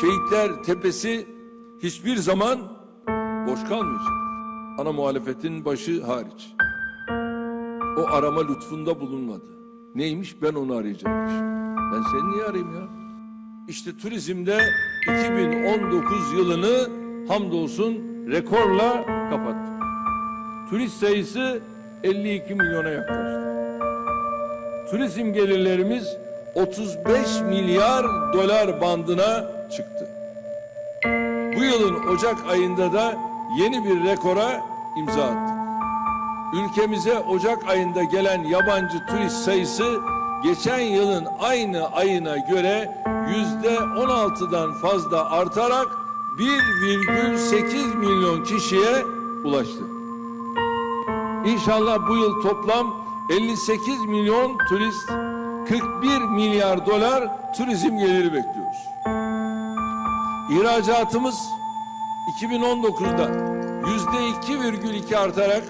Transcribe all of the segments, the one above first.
Şehitler Tepesi hiçbir zaman boş kalmayacak. Ana muhalefetin başı hariç. O arama lütfunda bulunmadı. Neymiş ben onu arayacakmış. Ben seni niye arayayım ya? İşte turizmde 2019 yılını hamdolsun rekorla kapattı. Turist sayısı 52 milyona yaklaştı. Turizm gelirlerimiz 35 milyar dolar bandına çıktı. Bu yılın Ocak ayında da yeni bir rekora imza attık. Ülkemize Ocak ayında gelen yabancı turist sayısı geçen yılın aynı ayına göre yüzde 16'dan fazla artarak 1,8 milyon kişiye ulaştı. İnşallah bu yıl toplam 58 milyon turist, 41 milyar dolar turizm geliri bekliyoruz. İhracatımız 2019'da yüzde 2,2 artarak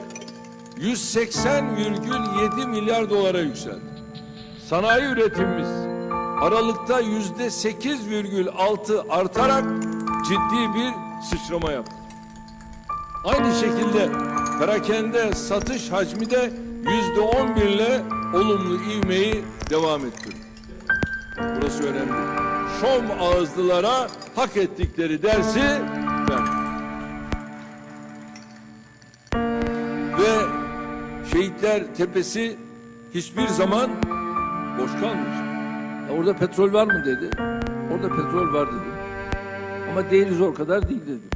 180,7 milyar dolara yükseldi. Sanayi üretimimiz Aralık'ta yüzde 8,6 artarak ciddi bir sıçrama yaptı. Aynı şekilde perakende satış hacmi de yüzde on ile olumlu ivmeyi devam ettirdi. Burası önemli. Şom ağızlılara hak ettikleri dersi ver. Ve Şehitler Tepesi hiçbir zaman boş kalmayacak. Ya orada petrol var mı dedi. Orada petrol var dedim. Ama değeri zor kadar değil dedim.